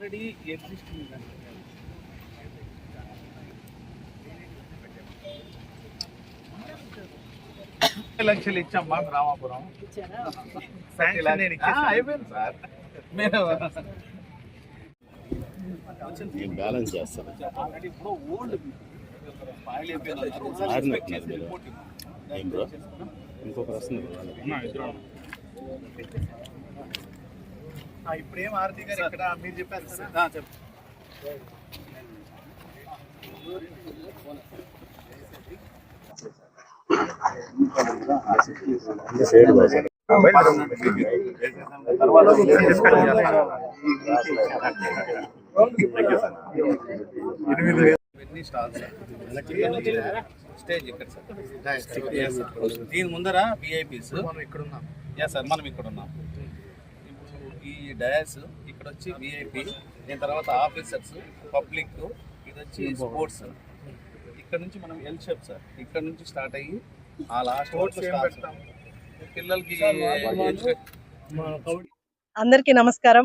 Already existing లక్షలు ఇచ్చాం మాకు రామాపురం. అయిపోయింది సార్. మీరు నేను బ్యాలెన్స్ చేస్తాను. ఆడినట్టున్నారు మీరు. ఏం బ్రో ఇంకొకరు వస్తున్నారు. ఇప్పుడు ఆర్తి గారు ఇక్కడ? మీరు చెప్పారు సార్ చెప్పు. సైడ్ బాగా ఇవన్నీ స్టాల్స్ స్టేజ్ ఇక్కడ సార్ దీని ముందర విఐపీస్ మనం ఇక్కడ ఉన్నాం. యా సార్ మనం ఇక్కడ ఉన్నాం. ఈ డయాస్ ఇక్కడ వచ్చి విఐపి దీని తర్వాత ఆఫీసర్స్ పబ్లిక్ ఇది వచ్చి స్పోర్ట్స్. ఇక్కడ నుంచి మనం ఎల్ షేప్ సార్ ఇక్కడ నుంచి స్టార్ట్ అయ్యి ఆ లాస్ట్ పిల్లలకి అందరికీ నమస్కారం.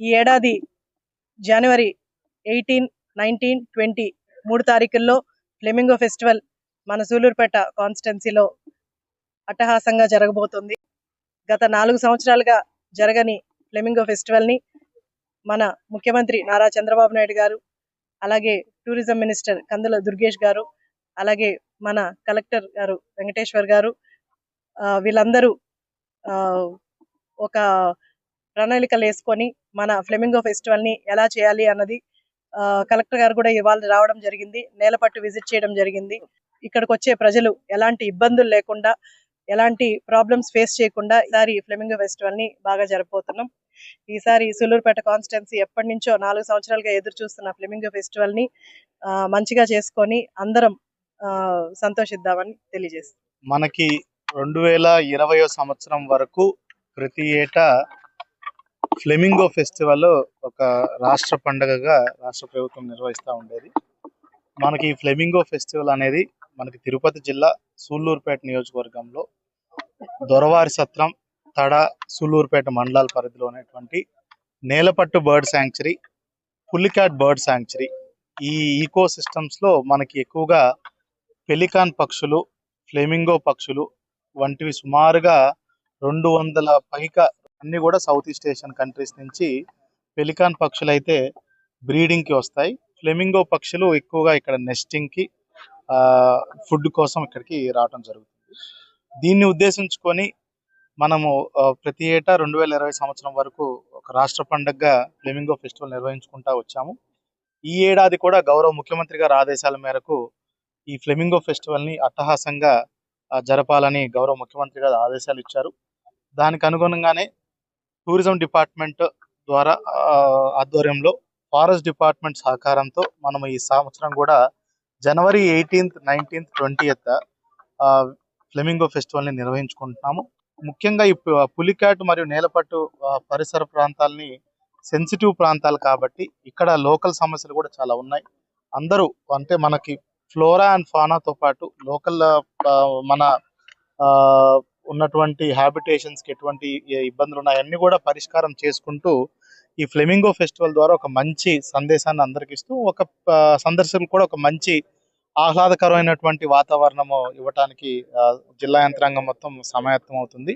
ఈ ఏడాది జనవరి ఎయిటీన్ నైన్టీన్ ట్వంటీ మూడు తారీఖుల్లో ఫ్లెమింగో ఫెస్టివల్ మన సూలూరుపేట కాన్స్టిట్యున్సీలో అట్టహాసంగా జరగబోతుంది. గత నాలుగు సంవత్సరాలుగా జరగని ఫ్లెమింగో ఫెస్టివల్ని మన ముఖ్యమంత్రి నారా చంద్రబాబు నాయుడు గారు అలాగే టూరిజం మినిస్టర్ కందుల దుర్గేష్ గారు అలాగే మన కలెక్టర్ గారు వెంకటేశ్వర్ గారు ఆ, వీళ్ళందరూ ఆ, ఒక ప్రణాళికలు వేసుకొని మన ఫ్లెమింగో ఫెస్టివల్ని ఎలా చేయాలి అన్నది ఆ, కలెక్టర్ గారు కూడా ఇవాళ రావడం జరిగింది. నేలపట్టు విజిట్ చేయడం జరిగింది. ఇక్కడికి వచ్చే ప్రజలు ఎలాంటి ఇబ్బందులు లేకుండా ఎలాంటి ప్రాబ్లమ్స్ ఫేస్ చేయకుండా ఈసారి ఫ్లెమింగో ఫెస్టివల్ని బాగా జరపబోతున్నాం. ఈసారి సులూరుపేట కాన్స్టిట్యున్సీ ఎప్పటి నుంచో నాలుగు సంవత్సరాలుగా ఎదురు చూస్తున్న ఫ్లెమింగో ఫెస్టివల్ని ఆ, మంచిగా చేసుకొని అందరం ఆ, సంతోషిద్దామని తెలియజేస్తాం మనకి రెండు వేల ఇరవయో సంవత్సరం వరకు ప్రతి ఏటా ఫ్లెమింగో ఫెస్టివల్ ఒక రాష్ట్ర పండుగగా రాష్ట్ర ప్రభుత్వం నిర్వహిస్తూ ఉండేది. మనకి ఈ ఫ్లెమింగో ఫెస్టివల్ అనేది మనకి తిరుపతి జిల్లా సూళ్ళూరుపేట నియోజకవర్గంలో దొరవారి సత్రం తడ సూళ్ళూరుపేట మండలాల పరిధిలో ఉన్నటువంటి Nelapattu bird sanctuary Pulicat bird sanctuary ఈ ఈకో సిస్టమ్స్లో మనకి ఎక్కువగా పెలికాన్ పక్షులు ఫ్లెమింగో పక్షులు వంటివి సుమారుగా రెండు వందల పైగా అన్ని కూడా సౌత్ ఈస్ట్ ఏషియన్ కంట్రీస్ నుంచి పెలికాన్ పక్షులు అయితే బ్రీడింగ్కి వస్తాయి. ఫ్లెమింగో పక్షులు ఎక్కువగా ఇక్కడ నెస్టింగ్కి ఫుడ్ కోసం ఇక్కడికి రావడం జరుగుతుంది. దీన్ని ఉద్దేశించుకొని మనము ప్రతి ఏటా రెండు వేల ఇరవై సంవత్సరం వరకు ఒక రాష్ట్ర పండుగగా ఫ్లెమింగో ఫెస్టివల్ నిర్వహించుకుంటా వచ్చాము. ఈ ఏడాది కూడా గౌరవ ముఖ్యమంత్రి గారి ఆదేశాల మేరకు ఈ ఫ్లెమింగో ఫెస్టివల్ని అట్టహాసంగా జరపాలని గౌరవ ముఖ్యమంత్రి గారు ఆదేశాలు ఇచ్చారు. దానికి అనుగుణంగానే టూరిజం డిపార్ట్మెంట్ ద్వారా ఆ, ఆధ్వర్యంలో ఫారెస్ట్ డిపార్ట్మెంట్ సహకారంతో మనం ఈ సంవత్సరం కూడా జనవరి ఎయిటీన్త్ నైన్టీన్త్ ట్వంటీయత్ ఫ్లెమింగో ఫెస్టివల్ని నిర్వహించుకుంటున్నాము. ముఖ్యంగా ఈ పులికాట్ మరియు నేలపట్టు పరిసర ప్రాంతాలని సెన్సిటివ్ ప్రాంతాలు కాబట్టి ఇక్కడ లోకల్ సమస్యలు కూడా చాలా ఉన్నాయి. అందరూ అంటే మనకి ఫ్లోరా అండ్ ఫానాతో పాటు లోకల్ మన ఆ, ఉన్నటువంటి హ్యాబిటేషన్స్కి ఎటువంటి ఇబ్బందులు ఉన్నాయన్నీ అన్ని కూడా పరిష్కారం చేసుకుంటూ ఈ ఫ్లెమింగో ఫెస్టివల్ ద్వారా ఒక మంచి సందేశాన్ని అందరికి ఇస్తూ ఒక సందర్శకులు కూడా ఒక మంచి ఆహ్లాదకరమైనటువంటి వాతావరణము ఇవ్వటానికి జిల్లా యంత్రాంగం మొత్తం సమాయత్తం అవుతుంది